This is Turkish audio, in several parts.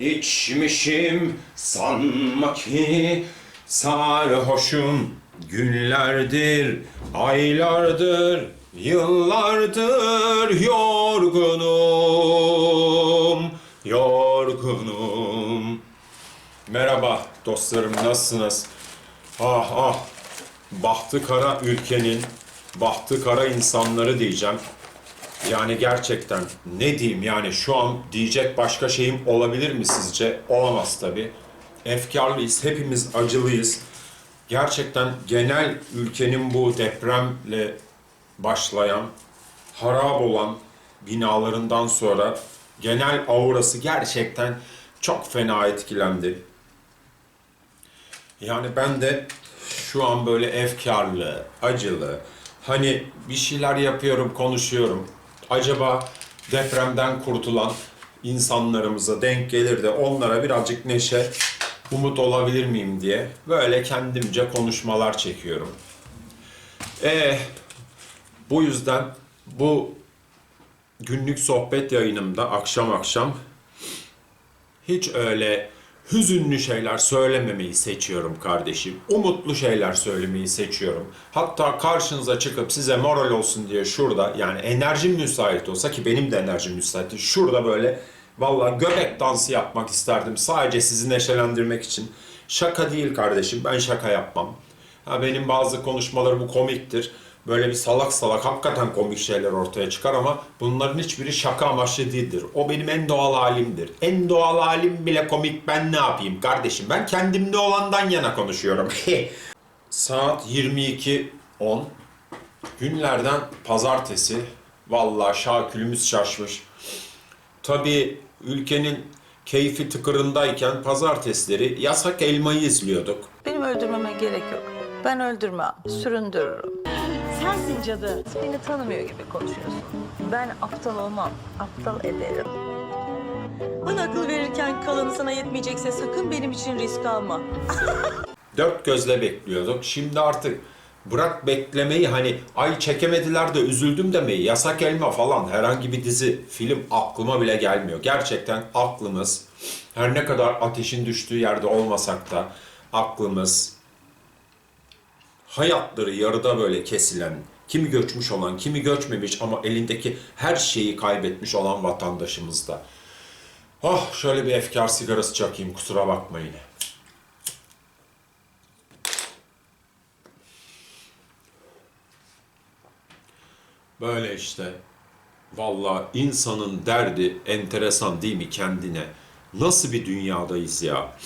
içmişim sanma ki sarhoşum günlerdir aylardır yıllardır yorgunum yorgunum Merhaba dostlarım nasılsınız? Ah ah bahtı kara ülkenin bahtı kara insanları diyeceğim. Yani gerçekten ne diyeyim yani şu an diyecek başka şeyim olabilir mi sizce? Olamaz tabi. Efkarlıyız, hepimiz acılıyız. Gerçekten genel ülkenin bu depremle başlayan, harap olan binalarından sonra genel aurası gerçekten çok fena etkilendi. Yani ben de şu an böyle efkarlı, acılı, hani bir şeyler yapıyorum, konuşuyorum. Acaba depremden kurtulan insanlarımıza denk gelir de onlara birazcık neşe, umut olabilir miyim diye böyle kendimce konuşmalar çekiyorum. E bu yüzden bu günlük sohbet yayınımda akşam akşam hiç öyle hüzünlü şeyler söylememeyi seçiyorum kardeşim. Umutlu şeyler söylemeyi seçiyorum. Hatta karşınıza çıkıp size moral olsun diye şurada yani enerjim müsait olsa ki benim de enerjim müsait. Şurada böyle vallahi göbek dansı yapmak isterdim. Sadece sizi neşelendirmek için. Şaka değil kardeşim. Ben şaka yapmam. Ha, benim bazı konuşmalarım komiktir. Böyle bir salak salak hakikaten komik şeyler ortaya çıkar ama bunların hiçbiri şaka amaçlı değildir. O benim en doğal halimdir. En doğal halim bile komik ben ne yapayım kardeşim? Ben kendimde olandan yana konuşuyorum. Saat 22.10 günlerden pazartesi. Vallahi şakülümüz şaşmış. Tabii ülkenin keyfi tıkırındayken pazartesileri yasak elmayı izliyorduk. Benim öldürmeme gerek yok. Ben öldürmem, süründürürüm. Sensin cadı. Beni tanımıyor gibi konuşuyorsun. Ben aptal olmam, aptal ederim. Bana akıl verirken kalanı sana yetmeyecekse sakın benim için risk alma. Dört gözle bekliyorduk. Şimdi artık bırak beklemeyi hani ay çekemediler de üzüldüm demeyi. Yasak Elma falan herhangi bir dizi, film aklıma bile gelmiyor. Gerçekten aklımız her ne kadar ateşin düştüğü yerde olmasak da aklımız hayatları yarıda böyle kesilen, kimi göçmüş olan, kimi göçmemiş ama elindeki her şeyi kaybetmiş olan vatandaşımızda. Oh şöyle bir efkar sigarası çakayım kusura bakmayın. Böyle işte. Valla insanın derdi enteresan değil mi kendine? Nasıl bir dünyadayız ya?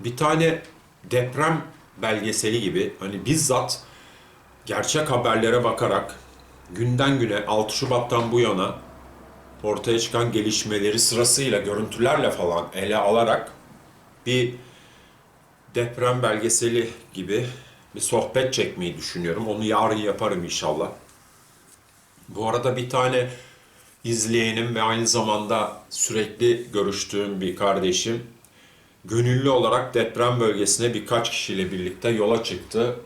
Bir tane deprem belgeseli gibi hani bizzat gerçek haberlere bakarak günden güne 6 Şubat'tan bu yana ortaya çıkan gelişmeleri sırasıyla görüntülerle falan ele alarak bir deprem belgeseli gibi bir sohbet çekmeyi düşünüyorum. Onu yarın yaparım inşallah. Bu arada bir tane izleyenim ve aynı zamanda sürekli görüştüğüm bir kardeşim gönüllü olarak deprem bölgesine birkaç kişiyle birlikte yola çıktı.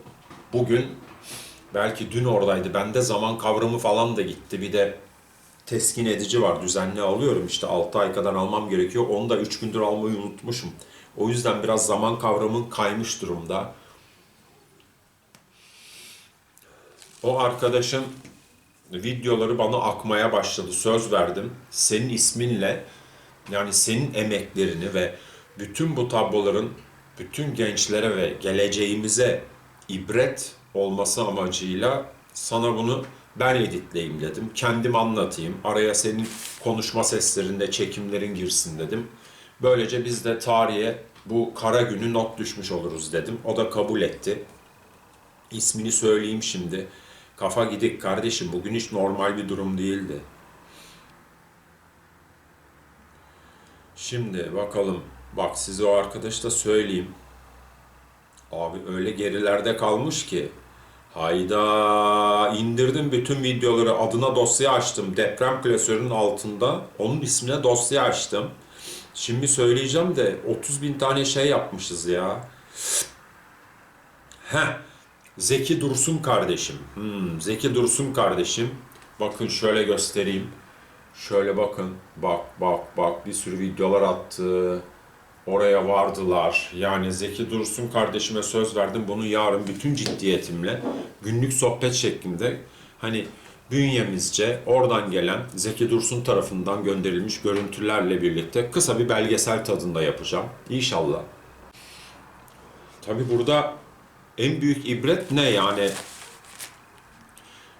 Bugün belki dün oradaydı. Bende zaman kavramı falan da gitti. Bir de teskin edici var. Düzenli alıyorum işte 6 ay kadar almam gerekiyor. Onu da 3 gündür almayı unutmuşum. O yüzden biraz zaman kavramın kaymış durumda. O arkadaşın videoları bana akmaya başladı. Söz verdim. Senin isminle yani senin emeklerini ve bütün bu tabloların bütün gençlere ve geleceğimize ibret olması amacıyla sana bunu ben editleyeyim dedim. Kendim anlatayım. Araya senin konuşma seslerinde çekimlerin girsin dedim. Böylece biz de tarihe bu kara günü not düşmüş oluruz dedim. O da kabul etti. İsmini söyleyeyim şimdi. Kafa gidik kardeşim. Bugün hiç normal bir durum değildi. Şimdi bakalım. Bak size o arkadaş da söyleyeyim. Abi öyle gerilerde kalmış ki. Hayda indirdim bütün videoları adına dosya açtım. Deprem klasörünün altında onun ismine dosya açtım. Şimdi söyleyeceğim de 30 bin tane şey yapmışız ya. Heh. Zeki Dursun kardeşim. Hmm, Zeki Dursun kardeşim. Bakın şöyle göstereyim. Şöyle bakın. Bak bak bak bir sürü videolar attı. Oraya vardılar. Yani Zeki Dursun kardeşime söz verdim. Bunu yarın bütün ciddiyetimle günlük sohbet şeklinde hani bünyemizce oradan gelen Zeki Dursun tarafından gönderilmiş görüntülerle birlikte kısa bir belgesel tadında yapacağım. İnşallah. Tabi burada en büyük ibret ne yani?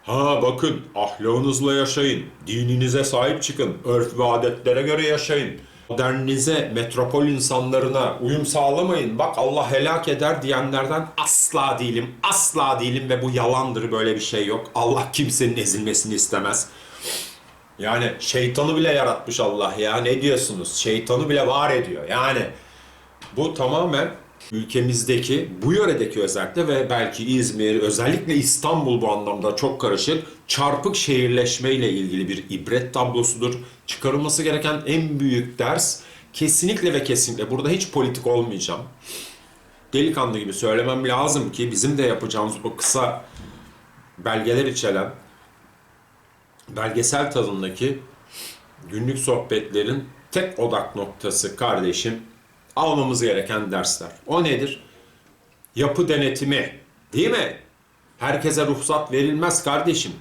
Ha bakın ahlakınızla yaşayın, dininize sahip çıkın, örf ve adetlere göre yaşayın. Modernize, metropol insanlarına uyum sağlamayın. Bak Allah helak eder diyenlerden asla değilim, asla değilim ve bu yalandır böyle bir şey yok. Allah kimsenin ezilmesini istemez. Yani şeytanı bile yaratmış Allah ya ne diyorsunuz? Şeytanı bile var ediyor. Yani bu tamamen ülkemizdeki, bu yöredeki özellikle ve belki İzmir, özellikle İstanbul bu anlamda çok karışık, çarpık şehirleşme ile ilgili bir ibret tablosudur. Çıkarılması gereken en büyük ders kesinlikle ve kesinlikle, burada hiç politik olmayacağım. Delikanlı gibi söylemem lazım ki bizim de yapacağımız o kısa belgeler içeren belgesel tadındaki günlük sohbetlerin tek odak noktası kardeşim almamız gereken dersler. O nedir? Yapı denetimi. Değil mi? Herkese ruhsat verilmez kardeşim.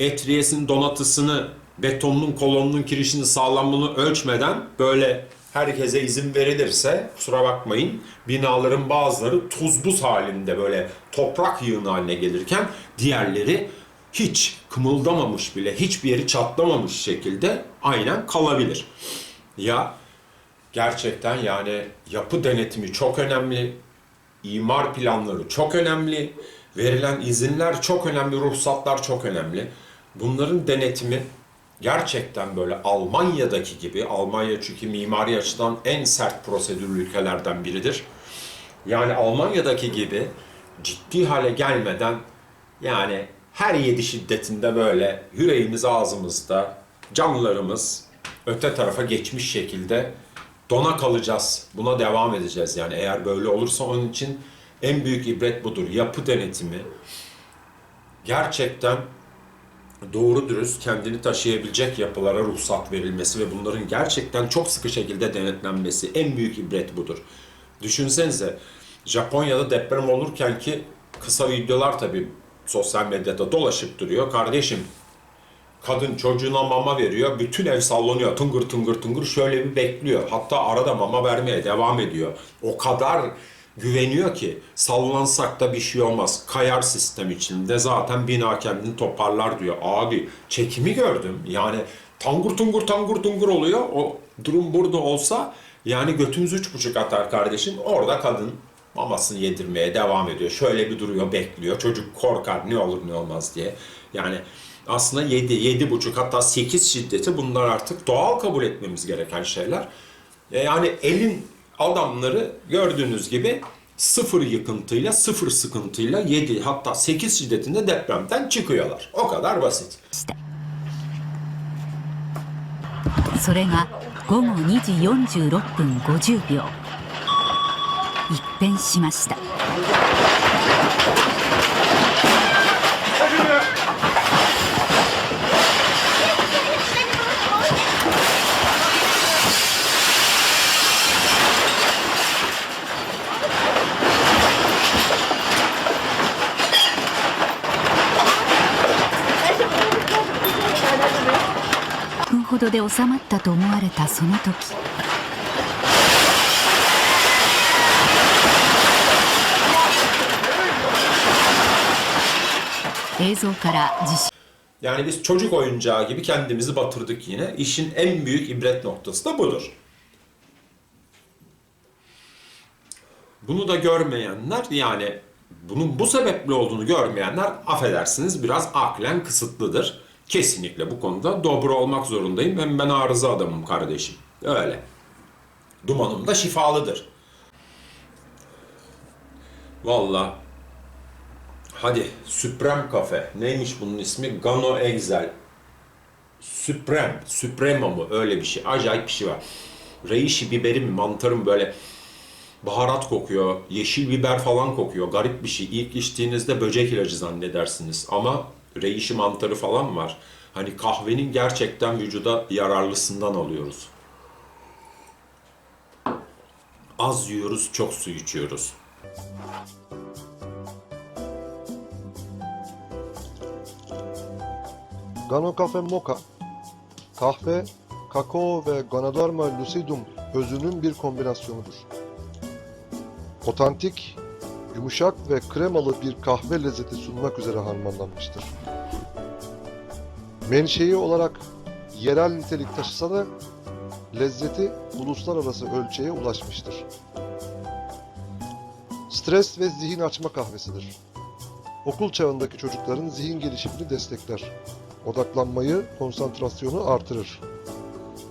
Etriyesin donatısını, betonun kolonunun kirişini sağlamlığını ölçmeden böyle herkese izin verilirse kusura bakmayın binaların bazıları tuz buz halinde böyle toprak yığını haline gelirken diğerleri hiç kımıldamamış bile hiçbir yeri çatlamamış şekilde aynen kalabilir. Ya gerçekten yani yapı denetimi çok önemli. imar planları çok önemli. Verilen izinler çok önemli, ruhsatlar çok önemli. Bunların denetimi gerçekten böyle Almanya'daki gibi, Almanya çünkü mimari açıdan en sert prosedürlü ülkelerden biridir. Yani Almanya'daki gibi ciddi hale gelmeden yani her yedi şiddetinde böyle yüreğimiz ağzımızda, canlarımız öte tarafa geçmiş şekilde dona kalacağız. Buna devam edeceğiz yani eğer böyle olursa onun için en büyük ibret budur. Yapı denetimi gerçekten doğru dürüst kendini taşıyabilecek yapılara ruhsat verilmesi ve bunların gerçekten çok sıkı şekilde denetlenmesi en büyük ibret budur. Düşünsenize Japonya'da deprem olurken ki kısa videolar tabii sosyal medyada dolaşıp duruyor. Kardeşim kadın çocuğuna mama veriyor. Bütün ev sallanıyor. Tıngır tıngır tıngır şöyle bir bekliyor. Hatta arada mama vermeye devam ediyor. O kadar güveniyor ki sallansak da bir şey olmaz. Kayar sistem içinde zaten bina kendini toparlar diyor. Abi çekimi gördüm. Yani tangur tungur tangur tungur oluyor. O durum burada olsa yani götümüz üç buçuk atar kardeşim. Orada kadın mamasını yedirmeye devam ediyor. Şöyle bir duruyor, bekliyor. Çocuk korkar ne olur ne olmaz diye. Yani aslında 7, yedi buçuk hatta 8 şiddeti bunlar artık doğal kabul etmemiz gereken şeyler. E, Yani elin adamları gördüğünüz gibi sıfır yıkıntıyla, sıfır sıkıntıyla 7 hatta 8 şiddetinde depremden çıkıyorlar. O kadar basit. それが午後2時46分50秒一変しました で収まったと思われたその時映像から地震 Yani biz çocuk oyuncağı gibi kendimizi batırdık yine. İşin en büyük ibret noktası da budur. Bunu da görmeyenler yani bunun bu sebeple olduğunu görmeyenler affedersiniz biraz aklen kısıtlıdır. Kesinlikle bu konuda dobro olmak zorundayım. Hem ben arıza adamım kardeşim. Öyle. Dumanım da şifalıdır. Vallahi Hadi Supreme Cafe. Neymiş bunun ismi? Gano Excel. Supreme. Supremo mu? Öyle bir şey. Acayip bir şey var. Reishi biberi mi? Mantarı mı? Böyle baharat kokuyor. Yeşil biber falan kokuyor. Garip bir şey. İlk içtiğinizde böcek ilacı zannedersiniz. Ama reishi mantarı falan var. Hani kahvenin gerçekten vücuda yararlısından alıyoruz. Az yiyoruz, çok su içiyoruz. Gano Cafe Mocha, kahve, kakao ve Ganoderma lucidum özünün bir kombinasyonudur. Otantik, yumuşak ve kremalı bir kahve lezzeti sunmak üzere harmanlanmıştır. Menşei olarak yerel nitelik taşısa da lezzeti uluslararası ölçeğe ulaşmıştır. Stres ve zihin açma kahvesidir. Okul çağındaki çocukların zihin gelişimini destekler odaklanmayı, konsantrasyonu artırır.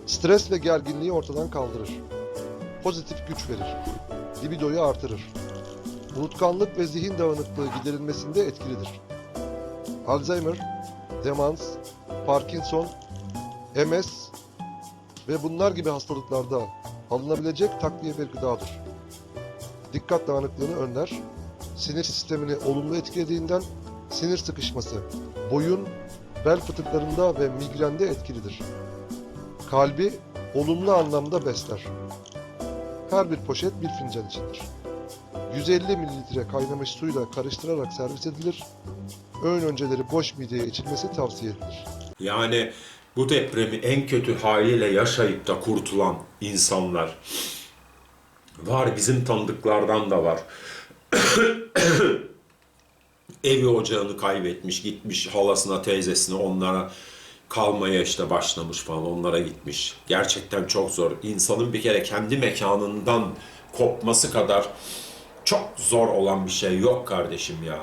Stres ve gerginliği ortadan kaldırır. Pozitif güç verir. Libidoyu artırır. Unutkanlık ve zihin dağınıklığı giderilmesinde etkilidir. Alzheimer, demans, Parkinson, MS ve bunlar gibi hastalıklarda alınabilecek takviye bir gıdadır. Dikkat dağınıklığını önler, sinir sistemini olumlu etkilediğinden sinir sıkışması, boyun bel fıtıklarında ve migrende etkilidir. Kalbi olumlu anlamda besler. Her bir poşet bir fincan içindir. 150 mililitre kaynamış suyla karıştırarak servis edilir. Öğün önceleri boş mideye içilmesi tavsiye edilir. Yani bu depremi en kötü haliyle yaşayıp da kurtulan insanlar var. Bizim tanıdıklardan da var. Evi ocağını kaybetmiş, gitmiş halasına, teyzesine, onlara kalmaya işte başlamış falan, onlara gitmiş. Gerçekten çok zor. İnsanın bir kere kendi mekanından kopması kadar çok zor olan bir şey yok kardeşim ya.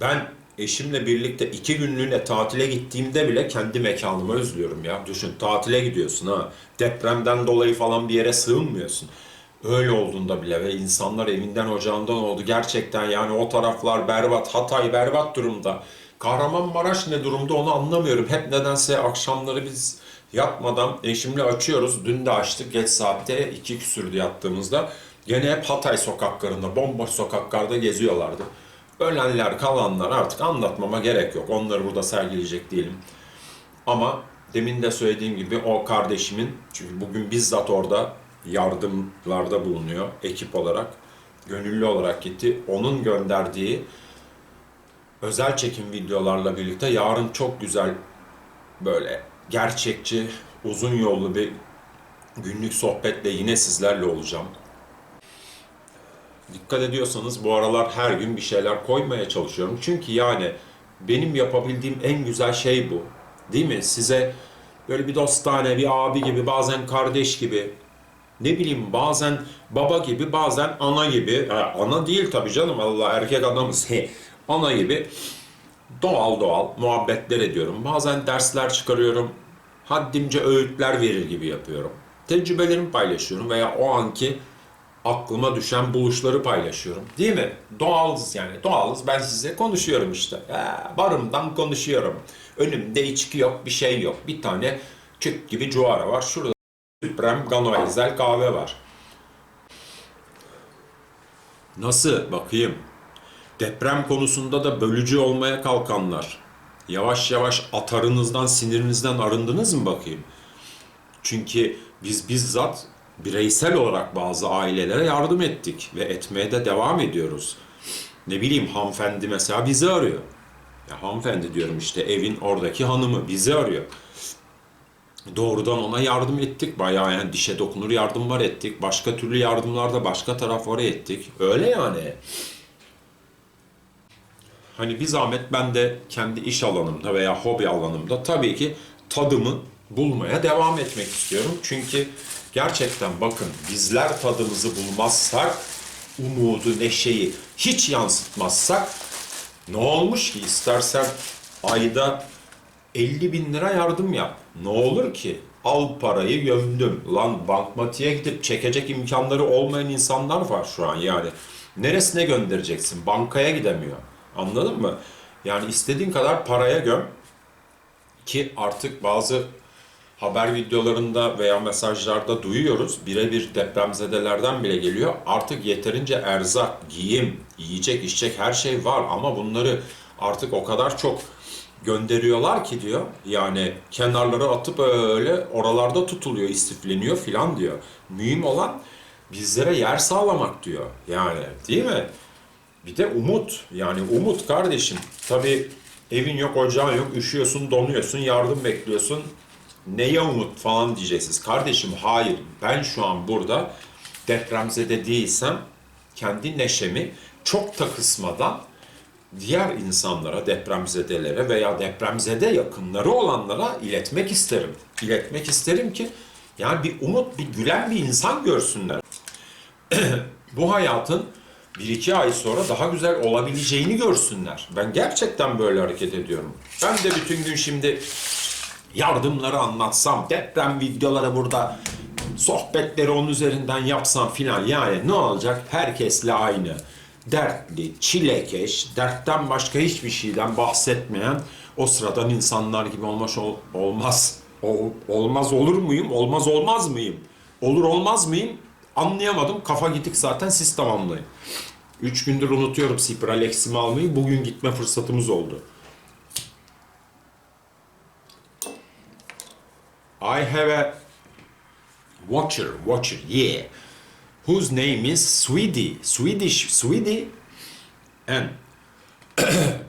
Ben eşimle birlikte iki günlüğüne tatile gittiğimde bile kendi mekanımı özlüyorum ya. Düşün tatile gidiyorsun ha. Depremden dolayı falan bir yere sığınmıyorsun. Öyle olduğunda bile ve insanlar evinden ocağından oldu. Gerçekten yani o taraflar berbat. Hatay berbat durumda. Kahramanmaraş ne durumda onu anlamıyorum. Hep nedense akşamları biz yatmadan eşimle açıyoruz. Dün de açtık geç saatte iki küsürdü yattığımızda. Gene hep Hatay sokaklarında, bomboş sokaklarda geziyorlardı. Ölenler, kalanlar artık anlatmama gerek yok. Onları burada sergileyecek değilim. Ama demin de söylediğim gibi o kardeşimin, çünkü bugün bizzat orada yardımlarda bulunuyor ekip olarak, gönüllü olarak gitti. Onun gönderdiği özel çekim videolarla birlikte yarın çok güzel böyle gerçekçi, uzun yollu bir günlük sohbetle yine sizlerle olacağım. Dikkat ediyorsanız bu aralar her gün bir şeyler koymaya çalışıyorum. Çünkü yani benim yapabildiğim en güzel şey bu. Değil mi? Size böyle bir dostane, bir abi gibi, bazen kardeş gibi, ne bileyim bazen baba gibi, bazen ana gibi. Ha, ana değil tabii canım Allah erkek adamız. ana gibi doğal doğal muhabbetler ediyorum. Bazen dersler çıkarıyorum. Haddimce öğütler verir gibi yapıyorum. Tecrübelerimi paylaşıyorum veya o anki aklıma düşen buluşları paylaşıyorum. Değil mi? Doğalız yani. Doğalız. Ben size konuşuyorum işte. Ha, barımdan konuşuyorum. Önümde içki yok, bir şey yok. Bir tane çık gibi cuara var. Şurada Süprem Ganoezel kahve var. Nasıl? Bakayım. Deprem konusunda da bölücü olmaya kalkanlar. Yavaş yavaş atarınızdan, sinirinizden arındınız mı bakayım? Çünkü biz bizzat bireysel olarak bazı ailelere yardım ettik ve etmeye de devam ediyoruz. Ne bileyim hanımefendi mesela bizi arıyor. Ya hanımefendi diyorum işte evin oradaki hanımı bizi arıyor. Doğrudan ona yardım ettik. Bayağı yani dişe dokunur yardımlar ettik. Başka türlü yardımlarda başka taraflara ettik. Öyle yani. Hani bir zahmet ben de kendi iş alanımda veya hobi alanımda tabii ki tadımı bulmaya devam etmek istiyorum. Çünkü gerçekten bakın bizler tadımızı bulmazsak, umudu, neşeyi hiç yansıtmazsak ne olmuş ki istersen ayda 50 bin lira yardım yap. Ne olur ki? Al parayı gömdüm. Lan bankmatiğe gidip çekecek imkanları olmayan insanlar var şu an yani. Neresine göndereceksin? Bankaya gidemiyor. Anladın mı? Yani istediğin kadar paraya göm ki artık bazı haber videolarında veya mesajlarda duyuyoruz. Birebir depremzedelerden bile geliyor. Artık yeterince erzak, giyim, yiyecek, içecek her şey var ama bunları artık o kadar çok gönderiyorlar ki diyor. Yani kenarlara atıp öyle oralarda tutuluyor, istifleniyor filan diyor. Mühim olan bizlere yer sağlamak diyor. Yani değil mi? Bir de umut. Yani umut kardeşim. Tabii evin yok, ocağın yok, üşüyorsun, donuyorsun, yardım bekliyorsun. Neye umut falan diyeceksiniz. Kardeşim hayır. Ben şu an burada depremzede değilsem kendi neşemi çok da kısmadan diğer insanlara, depremzedelere veya depremzede yakınları olanlara iletmek isterim. İletmek isterim ki yani bir umut, bir gülen bir insan görsünler. Bu hayatın bir iki ay sonra daha güzel olabileceğini görsünler. Ben gerçekten böyle hareket ediyorum. Ben de bütün gün şimdi yardımları anlatsam, deprem videoları burada sohbetleri onun üzerinden yapsam filan yani ne olacak? Herkesle aynı. Dertli, çilekeş, dertten başka hiçbir şeyden bahsetmeyen o sıradan insanlar gibi olmaz ol- olmaz. Ol- olmaz olur muyum? Olmaz olmaz mıyım? Olur olmaz mıyım? Anlayamadım. Kafa gidik zaten siz tamamlayın. Üç gündür unutuyorum Cipralex'imi almayı. Bugün gitme fırsatımız oldu. I have a watcher, watcher, yeah, whose name is Sweetie, Swedish Sweetie, and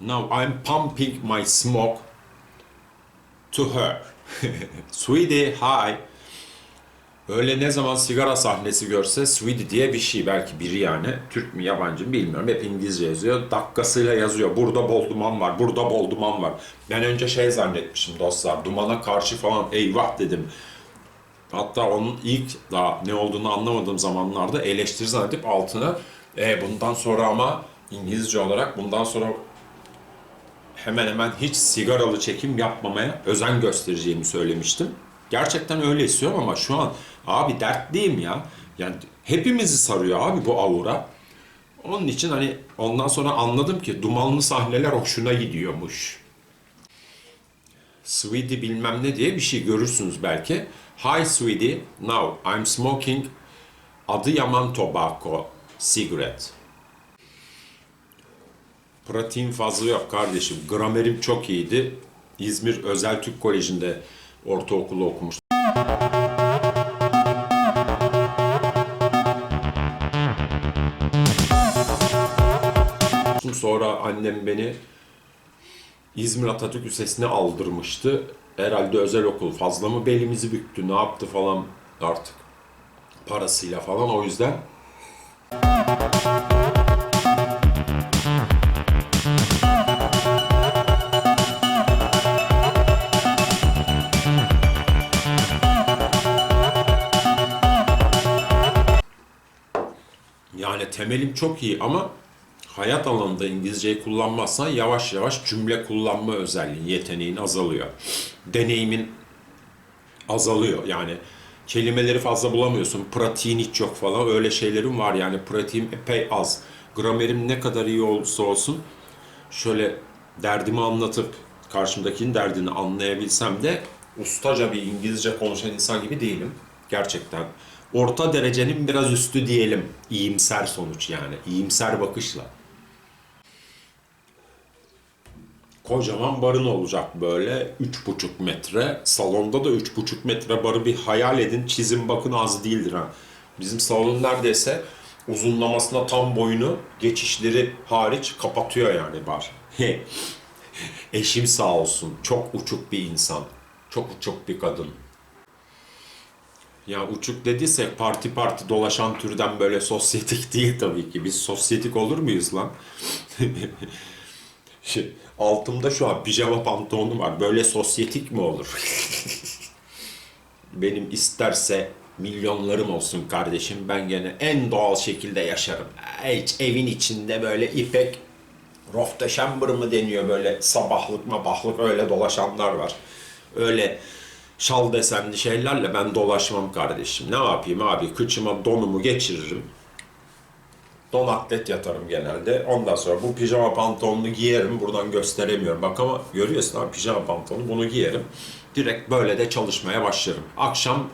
now I'm pumping my smoke to her. Sweetie, hi. Öyle ne zaman sigara sahnesi görse Sweetie diye bir şey. Belki biri yani. Türk mü yabancı mı bilmiyorum. Hep İngilizce yazıyor. Dakikasıyla yazıyor. Burada bol duman var. Burada bol duman var. Ben önce şey zannetmişim dostlar. Dumana karşı falan eyvah dedim. Hatta onun ilk daha ne olduğunu anlamadığım zamanlarda eleştiri zannedip altına e, bundan sonra ama İngilizce olarak bundan sonra hemen hemen hiç sigaralı çekim yapmamaya özen göstereceğimi söylemiştim. Gerçekten öyle istiyorum ama şu an abi dertliyim ya. Yani hepimizi sarıyor abi bu aura. Onun için hani ondan sonra anladım ki dumanlı sahneler hoşuna gidiyormuş. Sweetie bilmem ne diye bir şey görürsünüz belki. Hi sweetie, now I'm smoking Adıyaman Tobacco cigarette. Pratiğim fazla yok kardeşim. Gramerim çok iyiydi. İzmir Özel Türk Koleji'nde ortaokulu okumuştum. Sonra annem beni İzmir Atatürk Lisesi'ne aldırmıştı. Herhalde özel okul. Fazla mı belimizi büktü ne yaptı falan artık. Parasıyla falan o yüzden. Yani temelim çok iyi ama hayat alanında İngilizceyi kullanmazsan yavaş yavaş cümle kullanma özelliğin, yeteneğin azalıyor. Deneyimin azalıyor. Yani kelimeleri fazla bulamıyorsun. Pratiğin hiç yok falan. Öyle şeylerim var yani. Pratiğim epey az. Gramerim ne kadar iyi olursa olsun şöyle derdimi anlatıp karşımdakinin derdini anlayabilsem de ustaca bir İngilizce konuşan insan gibi değilim. Gerçekten. Orta derecenin biraz üstü diyelim. İyimser sonuç yani. İyimser bakışla. Kocaman barın olacak böyle. Üç buçuk metre. Salonda da üç buçuk metre barı bir hayal edin. Çizim bakın az değildir ha. Bizim salon neredeyse uzunlamasına tam boyunu geçişleri hariç kapatıyor yani bar. Eşim sağ olsun. Çok uçuk bir insan. Çok uçuk bir kadın. Ya uçuk dediysek parti parti dolaşan türden böyle sosyetik değil tabii ki. Biz sosyetik olur muyuz lan? Şey, Altımda şu an pijama pantolonum var. Böyle sosyetik mi olur? Benim isterse milyonlarım olsun kardeşim. Ben gene en doğal şekilde yaşarım. Hiç evin içinde böyle ipek rofteşembır mı deniyor böyle sabahlık mabahlık öyle dolaşanlar var. Öyle şal desenli şeylerle ben dolaşmam kardeşim. Ne yapayım abi? Kıçıma donumu geçiririm. Don atlet yatarım genelde. Ondan sonra bu pijama pantolonunu giyerim. Buradan gösteremiyorum. Bak ama görüyorsun abi pijama pantolonu. Bunu giyerim. Direkt böyle de çalışmaya başlarım. Akşam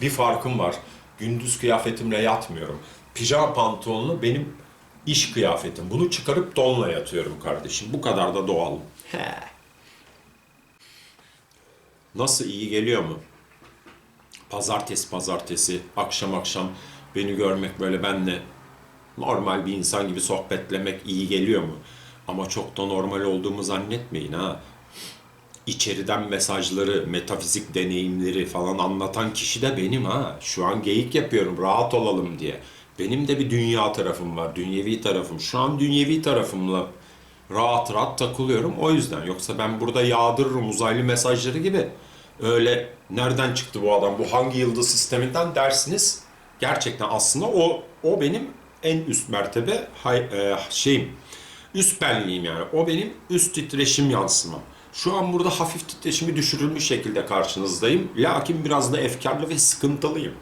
bir farkım var. Gündüz kıyafetimle yatmıyorum. Pijama pantolonu benim iş kıyafetim. Bunu çıkarıp donla yatıyorum kardeşim. Bu kadar da doğal. He. Nasıl iyi geliyor mu? Pazartesi pazartesi, akşam akşam beni görmek böyle benle normal bir insan gibi sohbetlemek iyi geliyor mu? Ama çok da normal olduğumu zannetmeyin ha. İçeriden mesajları, metafizik deneyimleri falan anlatan kişi de benim ha. Şu an geyik yapıyorum rahat olalım diye. Benim de bir dünya tarafım var, dünyevi tarafım. Şu an dünyevi tarafımla rahat rahat takılıyorum o yüzden. Yoksa ben burada yağdırırım uzaylı mesajları gibi. Öyle nereden çıktı bu adam, bu hangi yıldız sisteminden dersiniz. Gerçekten aslında o o benim en üst mertebe hay, e, şeyim. Üst benliğim yani. O benim üst titreşim yansımam. Şu an burada hafif titreşimi düşürülmüş şekilde karşınızdayım. Lakin biraz da efkarlı ve sıkıntılıyım.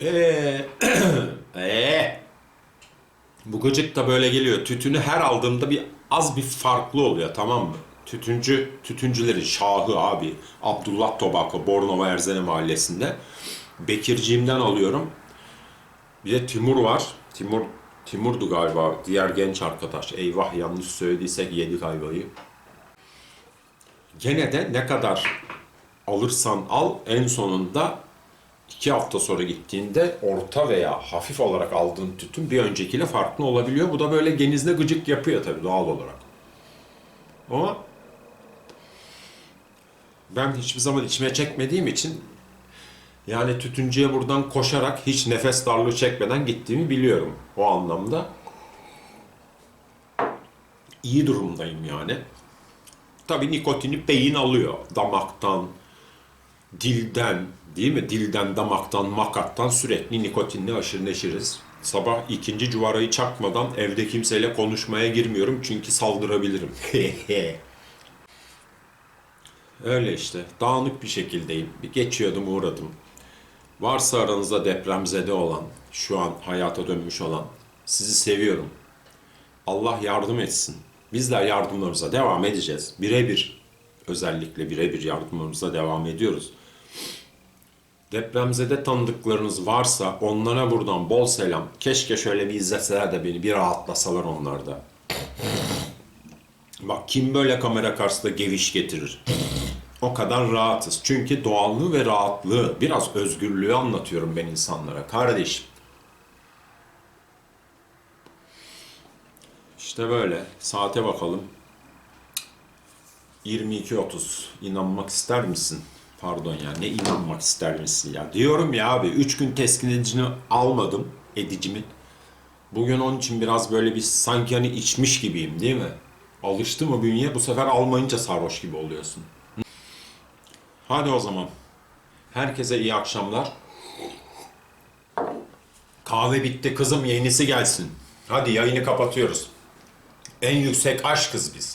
Eee ee, bu gıcık da böyle geliyor. Tütünü her aldığımda bir az bir farklı oluyor tamam mı? Tütüncü, tütüncülerin şahı abi. Abdullah Tobacco, Bornova Erzene mahallesinde. Bekirciğimden alıyorum. Bir de Timur var. Timur Timur'du galiba diğer genç arkadaş. Eyvah yanlış söylediysek yedik ayvayı. Gene de ne kadar alırsan al en sonunda iki hafta sonra gittiğinde orta veya hafif olarak aldığın tütün bir öncekiyle farklı olabiliyor. Bu da böyle genizde gıcık yapıyor tabii doğal olarak. Ama ben hiçbir zaman içime çekmediğim için yani tütüncüye buradan koşarak hiç nefes darlığı çekmeden gittiğimi biliyorum o anlamda. İyi durumdayım yani. Tabii nikotini beyin alıyor damaktan, dilden, değil mi? Dilden, damaktan, makattan sürekli nikotinli aşırı neşiriz. Sabah ikinci cuvarayı çakmadan evde kimseyle konuşmaya girmiyorum çünkü saldırabilirim. Öyle işte. Dağınık bir şekildeyim. Bir geçiyordum uğradım. Varsa aranızda depremzede olan, şu an hayata dönmüş olan, sizi seviyorum. Allah yardım etsin. Bizler yardımlarımıza devam edeceğiz. Birebir, özellikle birebir yardımlarımıza devam ediyoruz. Depremzede tanıdıklarınız varsa onlara buradan bol selam. Keşke şöyle bir izleseler de beni bir rahatlasalar onlar da. Bak kim böyle kamera karşısında geviş getirir? O kadar rahatız. Çünkü doğallığı ve rahatlığı, biraz özgürlüğü anlatıyorum ben insanlara. Kardeşim. İşte böyle. Saate bakalım. 22.30. İnanmak ister misin? Pardon ya ne inanmak ister misin ya? Diyorum ya abi 3 gün teskin edicini almadım edicimin. Bugün onun için biraz böyle bir sanki hani içmiş gibiyim değil mi? Alıştı mı bünye bu sefer almayınca sarhoş gibi oluyorsun. Hadi o zaman. Herkese iyi akşamlar. Kahve bitti kızım yenisi gelsin. Hadi yayını kapatıyoruz. En yüksek aşkız biz.